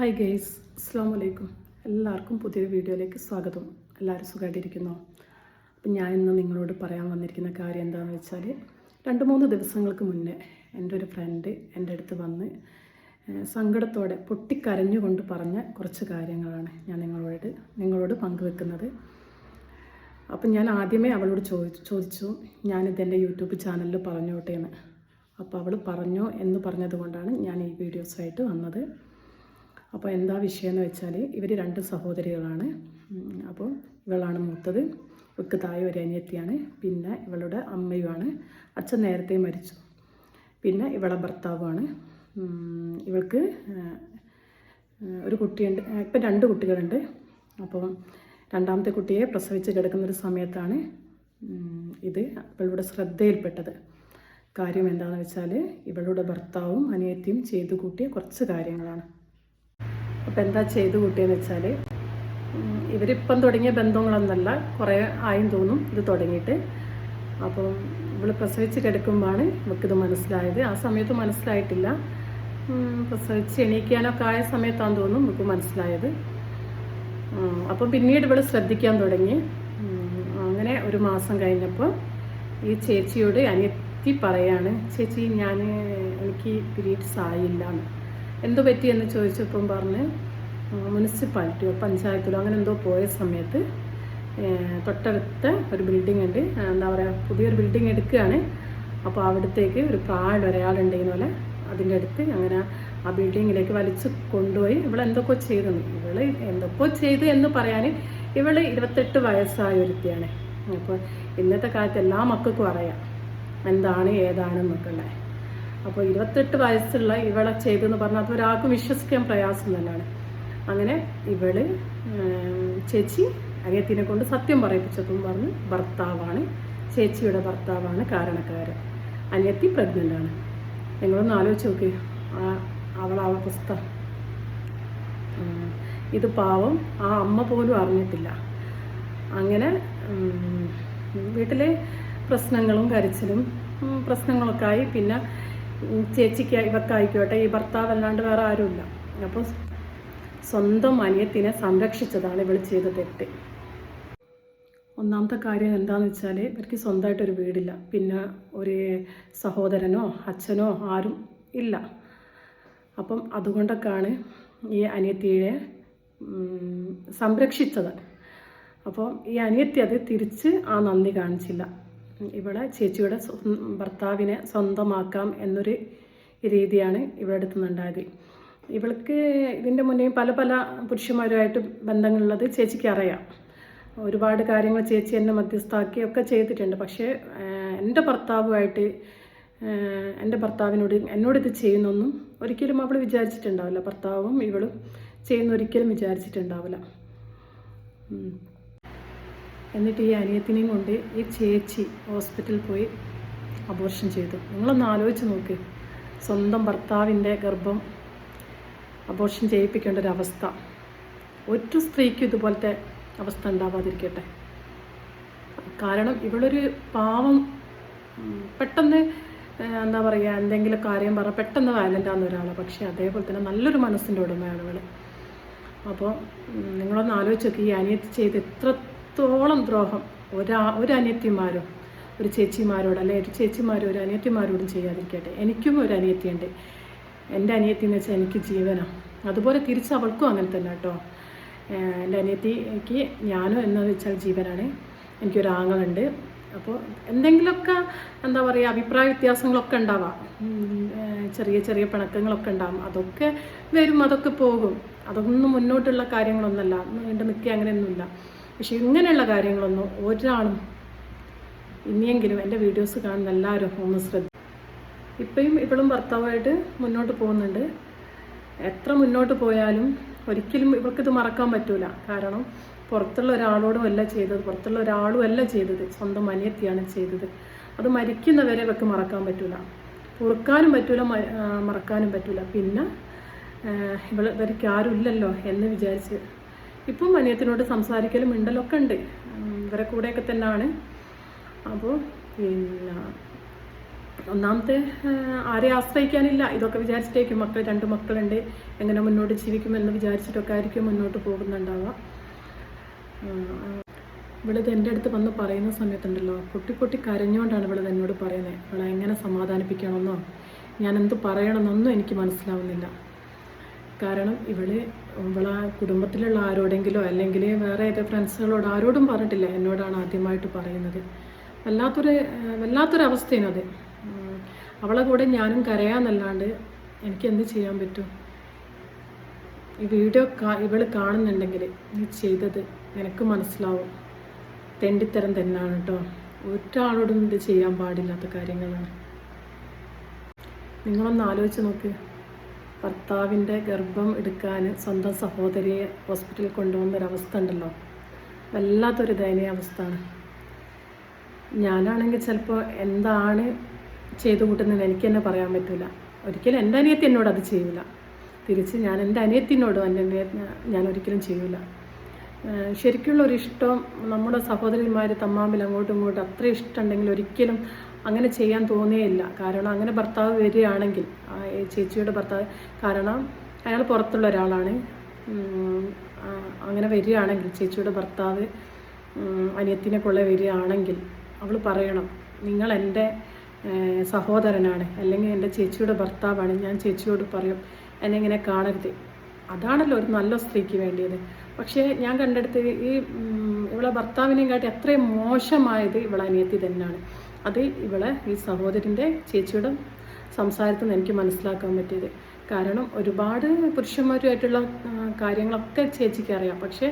Hi guys അസ്സാം വലൈക്കും എല്ലാവർക്കും പുതിയൊരു വീഡിയോയിലേക്ക് സ്വാഗതം. എല്ലാവരും സുഖമായിട്ടിരിക്കുന്നു അപ്പം ഞാൻ ഇന്ന് നിങ്ങളോട് പറയാൻ വന്നിരിക്കുന്ന കാര്യം എന്താണെന്ന് വെച്ചാൽ രണ്ട് മൂന്ന് ദിവസങ്ങൾക്ക് മുന്നേ എന്റെ ഒരു ഫ്രണ്ട് എന്റെ അടുത്ത് വന്ന് സങ്കടത്തോടെ പൊട്ടിക്കരഞ്ഞുകൊണ്ട് പറഞ്ഞ കുറച്ച് കാര്യങ്ങളാണ് ഞാൻ നിങ്ങളോട് നിങ്ങളോട് പങ്കുവെക്കുന്നത്. അപ്പം ഞാൻ ആദ്യമേ അവളോട് ചോദിച്ചു ചോദിച്ചു ഞാനിത് എന്റെ യൂട്യൂബ് ചാനലിൽ പറഞ്ഞോട്ടെ എന്ന് അപ്പോൾ അവൾ പറഞ്ഞോ എന്ന് പറഞ്ഞതുകൊണ്ടാണ് ഞാൻ ഈ വീഡിയോസായിട്ട് വന്നത്. അപ്പോൾ എന്താ വിഷയം എന്ന് വെച്ചാൽ ഇവർ രണ്ട് സഹോദരികളാണ്. അപ്പോൾ ഇവളാണ് മൂത്തത്. ഇവക്ക് താഴെ ഒരു അനിയത്തിയാണ്. പിന്നെ ഇവളുടെ അമ്മയുമാണ്. അച്ഛൻ നേരത്തെ മരിച്ചു. പിന്നെ ഇവളെ ഭർത്താവുമാണ്. ഇവൾക്ക് ഒരു കുട്ടിയുണ്ട്. ഇപ്പം രണ്ട് കുട്ടികളുണ്ട്. അപ്പോൾ രണ്ടാമത്തെ കുട്ടിയെ പ്രസവിച്ച് കിടക്കുന്ന ഒരു സമയത്താണ് ഇത് ഇവളുടെ ശ്രദ്ധയിൽപ്പെട്ടത്. കാര്യം എന്താണെന്ന് വെച്ചാൽ ഇവളുടെ ഭർത്താവും അനിയത്തിയും ചെയ്തു കൂട്ടിയ കുറച്ച് കാര്യങ്ങളാണ്. അപ്പോൾ എന്താ ചെയ്ത് കൂട്ടിയെന്ന് വെച്ചാൽ ഇവരിപ്പം തുടങ്ങിയ ബന്ധങ്ങളൊന്നല്ല കുറേ ആയും തോന്നും ഇത് തുടങ്ങിയിട്ട്. അപ്പം ഇവൾ പ്രസവിച്ച് കിടക്കുമ്പോഴാണ് നമുക്കിത് മനസ്സിലായത്. ആ സമയത്ത് മനസ്സിലായിട്ടില്ല. പ്രസവിച്ച് എണീക്കാനൊക്കെ ആയ സമയത്താന്ന് തോന്നും നമുക്ക് മനസ്സിലായത്. അപ്പം പിന്നീട് ഇവൾ ശ്രദ്ധിക്കാൻ തുടങ്ങി. അങ്ങനെ ഒരു മാസം കഴിഞ്ഞപ്പോൾ ഈ ചേച്ചിയോട് അനിയത്തി പറയാണ് ചേച്ചി ഞാൻ എനിക്ക് പീരീഡ്സ് ആയില്ല എന്തു പറ്റിയെന്ന് ചോദിച്ചപ്പം പറഞ്ഞ് മുനിസിപ്പാലിറ്റിയോ പഞ്ചായത്തിലോ അങ്ങനെ എന്തോ പോയ സമയത്ത് തൊട്ടടുത്ത ഒരു ബിൽഡിംഗ് ഉണ്ട്. എന്താ പറയുക പുതിയൊരു ബിൽഡിംഗ് എടുക്കുകയാണ്. അപ്പോൾ അവിടത്തേക്ക് ഒരു പ്രായം ഒരാളുണ്ടെങ്കിൽ പോലെ അതിന്റെ അടുത്ത് അങ്ങനെ ആ ബിൽഡിങ്ങിലേക്ക് വലിച്ചു കൊണ്ടുപോയി. ഇവൾ എന്തൊക്കെ ചെയ്തു. ഇവൾ എന്തൊക്കെ ചെയ്തു എന്ന് പറയാൻ ഇവൾ ഇരുപത്തെട്ട് വയസ്സായ ഒരുത്തിയാണ്. അപ്പോൾ ഇന്നത്തെ കാലത്ത് എല്ലാ മക്കൾക്കും അറിയാം. എന്താണ് ഏതാണെന്നൊക്കെ ഉള്ളത്. അപ്പോൾ ഇരുപത്തെട്ട് വയസ്സുള്ള ഇവളെ ചെയ്തെന്ന് പറഞ്ഞാൽ അത് ഒരാൾക്കും വിശ്വസിക്കാൻ പ്രയാസം തന്നെയാണ്. അങ്ങനെ ഇവൾ ചേച്ചി അനിയത്തിനെ കൊണ്ട് സത്യം പറയിപ്പിച്ചപ്പം പറഞ്ഞ് ഭർത്താവാണ്. ചേച്ചിയുടെ ഭർത്താവാണ് കാരണക്കാരൻ. അനിയത്തി പ്രഗ്നന്റ് ആണ്. നിങ്ങളൊന്ന് ആലോചിച്ച് നോക്കി. അവളെ അവസ്ഥ. ഇത് പാവം. ആ അമ്മ പോലും അറിഞ്ഞിട്ടില്ല. അങ്ങനെ വീട്ടിലെ പ്രശ്നങ്ങളും കരച്ചിലും പ്രശ്നങ്ങളൊക്കെ ആയി. പിന്നെ ചേച്ചിക്ക് ഇവർക്കായിക്കോട്ടെ. ഈ ഭർത്താവ് അല്ലാണ്ട് വേറെ ആരുമില്ല. അപ്പോൾ സ്വന്തം അനിയത്തിനെ സംരക്ഷിച്ചതാണ് ഇവൾ ചെയ്ത തെറ്റ്. ഒന്നാമത്തെ കാര്യം എന്താണെന്ന് വെച്ചാൽ ഇവർക്ക് സ്വന്തമായിട്ടൊരു വീടില്ല. പിന്നെ ഒരു സഹോദരനോ അച്ഛനോ ആരും ഇല്ല. അപ്പം അതുകൊണ്ടൊക്കെയാണ് ഈ അനിയത്തിയെ സംരക്ഷിച്ചത്. അപ്പോൾ ഈ അനിയത്തി അത് തിരിച്ച് ആ നന്ദി കാണിച്ചില്ല. ഇവിടെ ചേച്ചിയുടെ ഭർത്താവിനെ സ്വന്തമാക്കാം എന്നൊരു രീതിയാണ് ഇവിടെ അടുത്തുനിന്നുണ്ടായത് ഇവൾക്ക് ഇതിന്റെ മുന്നേ പല പല പുരുഷന്മാരുമായിട്ട് ബന്ധങ്ങളുള്ളത് ചേച്ചിക്ക് അറിയാം. ഒരുപാട് കാര്യങ്ങൾ ചേച്ചി എന്നെ മധ്യസ്ഥാക്കി ഒക്കെ ചെയ്തിട്ടുണ്ട്. പക്ഷേ എന്റെ ഭർത്താവുമായിട്ട് എന്റെ ഭർത്താവിനോട് എന്നോട് ഇത് ചെയ്യുന്നൊന്നും ഒരിക്കലും അവൾ വിചാരിച്ചിട്ടുണ്ടാവില്ല. ഭർത്താവും ഇവളും ചെയ്യുന്ന ഒരിക്കലും വിചാരിച്ചിട്ടുണ്ടാവില്ല. എന്നിട്ട് ഈ അനിയത്തിനെയും കൊണ്ട് ഈ ചേച്ചി ഹോസ്പിറ്റലിൽ പോയി അബോർഷൻ ചെയ്തു. നിങ്ങളൊന്ന് ആലോചിച്ച് നോക്ക്. സ്വന്തം ഭർത്താവിന്റെ ഗർഭം അബോർഷൻ ചെയ്യിപ്പിക്കേണ്ട ഒരു അവസ്ഥ. ഒറ്റ സ്ത്രീക്കും ഇതുപോലത്തെ അവസ്ഥ ഉണ്ടാവാതിരിക്കട്ടെ. കാരണം ഇവളൊരു പാവം പെട്ടെന്ന് എന്താ പറയുക എന്തെങ്കിലും കാര്യം പറ പെട്ടെന്ന് വയലന്റ് ഒരാളെ. പക്ഷേ അതേപോലെ തന്നെ നല്ലൊരു മനസ്സിന്റെ ഉടമയാണ് ഇവൾ അപ്പോൾ നിങ്ങളൊന്ന് ആലോചിച്ച് നോക്കി. ഈ അനിയത്തി ചെയ്ത് എത്രത്തോളം ദ്രോഹം? ഒരാ ഒരു അനിയത്തിമാരും ഒരു ചേച്ചിമാരോട് അല്ലെ ഒരു ചേച്ചിമാരോ ഒരു അനിയത്തിമാരോടും ചെയ്യാതിരിക്കട്ടെ. എനിക്കും ഒരു അനിയത്തിയുണ്ട്. എന്റെ അനിയത്തി എന്ന് വെച്ചാൽ എനിക്ക് ജീവനാണ് അതുപോലെ തിരിച്ച് അവൾക്കും അങ്ങനെ തന്നെ കേട്ടോ. എന്റെ അനിയത്തിക്ക് ഞാനും എന്ന് വെച്ചാൽ ജീവനാണ്. എനിക്കൊരു ആങ്ങളുണ്ട്. അപ്പോൾ എന്തെങ്കിലുമൊക്കെ എന്താ പറയുക അഭിപ്രായ വ്യത്യാസങ്ങളൊക്കെ ഉണ്ടാവാം. ചെറിയ ചെറിയ പിണക്കങ്ങളൊക്കെ ഉണ്ടാവും. അതൊക്കെ വരും അതൊക്കെ പോകും. അതൊന്നും മുന്നോട്ടുള്ള കാര്യങ്ങളൊന്നുമല്ല നീണ്ടു നിൽക്കുക അങ്ങനെയൊന്നുമില്ല. പക്ഷെ ഇങ്ങനെയുള്ള കാര്യങ്ങളൊന്നും ഒരാളും ഇനിയെങ്കിലും എന്റെ വീഡിയോസ് കാണുന്ന എല്ലാവരും ഒന്ന് ശ്രദ്ധ ഇപ്പോഴും ഇവളും ഭർത്താവായിട്ട് മുന്നോട്ട് പോകുന്നുണ്ട്. എത്ര മുന്നോട്ട് പോയാലും ഒരിക്കലും ഇവൾക്കിത് മറക്കാൻ പറ്റൂല. കാരണം പുറത്തുള്ള ഒരാളോടും അല്ല ചെയ്തത്. പുറത്തുള്ള ഒരാളും അല്ല ചെയ്തത്. സ്വന്തം അനിയത്തിയാണ് ചെയ്തത്. അത് മരിക്കുന്നവരെ ഇവൾക്ക് മറക്കാൻ പറ്റൂല. പൊറുക്കാനും പറ്റൂല മറക്കാനും പറ്റൂല. പിന്നെ ഇവൾ ഇവർക്ക് ആരും ഇല്ലല്ലോ എന്ന് വിചാരിച്ച് ഇപ്പം അനിയത്തിനോട് സംസാരിക്കലും മിണ്ടലൊക്കെ ഉണ്ട്. ഇവരെ കൂടെയൊക്കെ തന്നെയാണ്. അപ്പോൾ പിന്നെ ഒന്നാമത്തെ ആരെ ആശ്രയിക്കാനില്ല. ഇതൊക്കെ വിചാരിച്ചിട്ടേക്കും. മക്കൾ രണ്ട് മക്കളുണ്ട്. എങ്ങനെ മുന്നോട്ട് ജീവിക്കുമെന്ന് വിചാരിച്ചിട്ടൊക്കെ ആയിരിക്കും മുന്നോട്ട് പോകുന്നുണ്ടാവുക. ഇവളിത് എന്റെ അടുത്ത് വന്ന് പറയുന്ന സമയത്തുണ്ടല്ലോ. പൊട്ടി പൊട്ടി കരഞ്ഞുകൊണ്ടാണ് ഇവളിത് എന്നോട് പറയുന്നത്. ഇവളെ എങ്ങനെ സമാധാനിപ്പിക്കണമെന്നോ? ഞാൻ എന്ത് പറയണമെന്നൊന്നും എനിക്ക് മനസ്സിലാവുന്നില്ല. കാരണം ഇവൾ ഇവളെ കുടുംബത്തിലുള്ള ആരോടെങ്കിലോ അല്ലെങ്കിൽ വേറെ ഏതോ ഫ്രണ്ട്സുകളോട് ആരോടും പറഞ്ഞിട്ടില്ല. എന്നോടാണ് ആദ്യമായിട്ട് പറയുന്നത്. വല്ലാത്തൊരു വല്ലാത്തൊരവസ്ഥയാണ് അത്. അവളെ കൂടെ ഞാനും കരയാന്നല്ലാണ്ട് എനിക്ക് എന്ത് ചെയ്യാൻ പറ്റും? ഈ വീഡിയോ കാ ഇവൾ കാണുന്നുണ്ടെങ്കിൽ നീ ചെയ്തത് നിനക്ക് മനസ്സിലാവും. തെണ്ടിത്തരം തന്നെയാണ് കേട്ടോ ഒരാളോടും ഇത് ചെയ്യാൻ പാടില്ലാത്ത കാര്യങ്ങളാണ്. നിങ്ങളൊന്ന് ആലോചിച്ച് നോക്ക്. ഭർത്താവിന്റെ ഗർഭം എടുക്കാൻ സ്വന്തം സഹോദരിയെ ഹോസ്പിറ്റലിൽ കൊണ്ടുപോകുന്നൊരവസ്ഥ ഉണ്ടല്ലോ. വല്ലാത്തൊരു ദയനീയാവസ്ഥയാണ് ഞാനാണെങ്കിൽ ചിലപ്പോൾ എന്താണ് ചെയ്തു കൂട്ടുന്നതെന്ന് എനിക്ക് തന്നെ പറയാൻ പറ്റില്ല ഒരിക്കലും എന്റെ അനിയത്തി എന്നോട് അത് ചെയ്യില്ല തിരിച്ച് ഞാൻ എന്റെ അനിയത്തിനോടും എന്റെ ഞാൻ ഒരിക്കലും ചെയ്യില്ല ശരിക്കുള്ളൊരിഷ്ടം ശരിക്കുള്ള ഒരു ഇഷ്ടം നമ്മുടെ സഹോദരന്മാർ തമ്മാമ്പിൽ അങ്ങോട്ടും ഇങ്ങോട്ടും അത്ര ഇഷ്ടമുണ്ടെങ്കിൽ ഒരിക്കലും അങ്ങനെ ചെയ്യാൻ തോന്നിയില്ല കാരണം അങ്ങനെ ഭർത്താവ് വരികയാണെങ്കിൽ ചേച്ചിയുടെ ഭർത്താവ് കാരണം അയാൾ പുറത്തുള്ള ഒരാളാണ്. അങ്ങനെ വരികയാണെങ്കിൽ ചേച്ചിയുടെ ഭർത്താവ് അനിയത്തിനെ കൊള്ള വരികയാണെങ്കിൽ അവൾ പറയണം നിങ്ങൾ എന്റെ സഹോദരനാണ് അല്ലെങ്കിൽ എന്റെ ചേച്ചിയുടെ ഭർത്താവാണ് ഞാൻ ചേച്ചിയോട് പറയും എന്നെ ഇങ്ങനെ കാണരുത്. അതാണല്ലോ ഒരു നല്ല സ്ത്രീക്ക് വേണ്ടിയത്. പക്ഷേ ഞാൻ കണ്ടെടുത്ത് ഈ ഇവളെ ഭർത്താവിനെയും കാട്ടി അത്രയും മോശമായത് ഇവളെ അനിയത്തി തന്നെയാണ്. അത് ഇവളെ ഈ സഹോദരന്റെ ചേച്ചിയുടെ സംസാരത്തിൽ നിന്ന് എനിക്ക് മനസ്സിലാക്കാൻ പറ്റിയത്. കാരണം ഒരുപാട് പുരുഷന്മാരുമായിട്ടുള്ള കാര്യങ്ങളൊക്കെ ചേച്ചിക്ക് അറിയാം. പക്ഷേ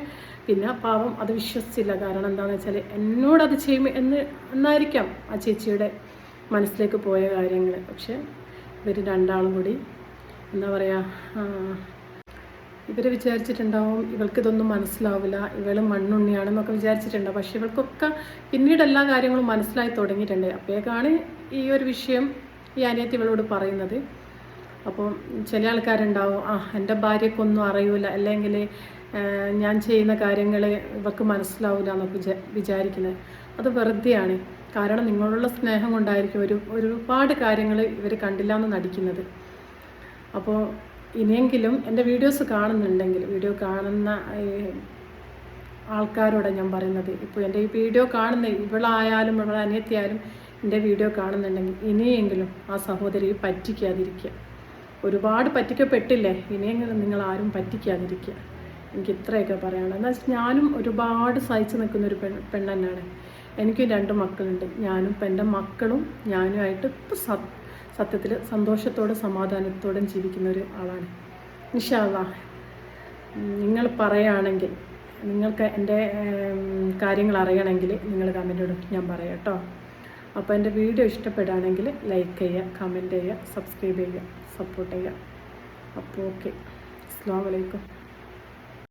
പിന്നെ പാവം അത് വിശ്വസിച്ചില്ല. കാരണം എന്താണെന്ന് വെച്ചാൽ എന്നോടത് ചെയ്യും എന്ന് എന്നായിരിക്കാം ആ ചേച്ചിയുടെ മനസ്സിലേക്ക് പോയ കാര്യങ്ങൾ പക്ഷേ ഇവർ രണ്ടാളും കൂടി എന്താ പറയുക ഇവർ വിചാരിച്ചിട്ടുണ്ടാവും ഇവൾക്ക് ഇതൊന്നും മനസ്സിലാവില്ല ഇവൾ മണ്ണുണ്ണിയാണെന്നൊക്കെ വിചാരിച്ചിട്ടുണ്ടാവും. പക്ഷെ ഇവൾക്കൊക്കെ പിന്നീട് എല്ലാ കാര്യങ്ങളും മനസ്സിലായി തുടങ്ങിയിട്ടുണ്ട്. അപ്പോഴേക്കാണ് ഈ ഒരു വിഷയം ഈ അനിയത്തി ഇവളോട് പറയുന്നത്. അപ്പം ചില ആൾക്കാരുണ്ടാവും ആ എന്റെ ഭാര്യക്കൊന്നും അറിയൂല. അല്ലെങ്കിൽ ഞാൻ ചെയ്യുന്ന കാര്യങ്ങൾ ഇവർക്ക് മനസ്സിലാവില്ല എന്നൊക്കെ വിചാ വിചാരിക്കുന്നത്. അത് വെറുതെയാണ്. കാരണം നിങ്ങളുള്ള സ്നേഹം കൊണ്ടായിരിക്കും ഒരു ഒരുപാട് കാര്യങ്ങൾ ഇവർ കണ്ടില്ല എന്ന് നടിക്കുന്നത്. അപ്പോൾ ഇനിയെങ്കിലും എന്റെ വീഡിയോസ് കാണുന്നുണ്ടെങ്കിൽ വീഡിയോ കാണുന്ന ആൾക്കാരോട് ഞാൻ പറയുന്നത്. ഇപ്പോൾ എന്റെ ഈ വീഡിയോ കാണുന്ന ഇവളായാലും ഇവളുടെ അനിയത്തിയായാലും എന്റെ വീഡിയോ കാണുന്നുണ്ടെങ്കിൽ ഇനിയെങ്കിലും ആ സഹോദരിയെ പറ്റിക്കാതിരിക്കുക. ഒരുപാട് പറ്റിക്കപ്പെട്ടില്ലേ? ഇനിയെങ്കിലും നിങ്ങൾ ആരും പറ്റിക്കാതിരിക്കുക. എനിക്ക് ഇത്രയൊക്കെ പറയാനുള്ളത് എന്നാൽ ഞാനും ഒരുപാട് സഹിച്ചു നിൽക്കുന്ന ഒരു പെൺ പെണ്ണന്നാണ്. എനിക്കും രണ്ട് മക്കളുണ്ട്. ഞാനും ഇപ്പം എന്റെ മക്കളും ഞാനുമായിട്ട് ഇപ്പം സത്യത്തിൽ സന്തോഷത്തോടെ സമാധാനത്തോടും ജീവിക്കുന്ന ഒരു ആളാണ്. ഇൻഷാല്ലാ നിങ്ങൾ പറയുകയാണെങ്കിൽ നിങ്ങൾക്ക് എന്റെ കാര്യങ്ങൾ അറിയണമെങ്കിൽ നിങ്ങൾ കമന്റ് ഞാൻ പറയാം കേട്ടോ. അപ്പോൾ എന്റെ വീഡിയോ ഇഷ്ടപ്പെടുകയാണെങ്കിൽ ലൈക്ക് ചെയ്യുക കമന്റ് ചെയ്യുക സബ്സ്ക്രൈബ് ചെയ്യുക സപ്പോർട്ട് ചെയ്യുക. അപ്പോൾ ഓക്കെ അസ്സാം വലൈക്കും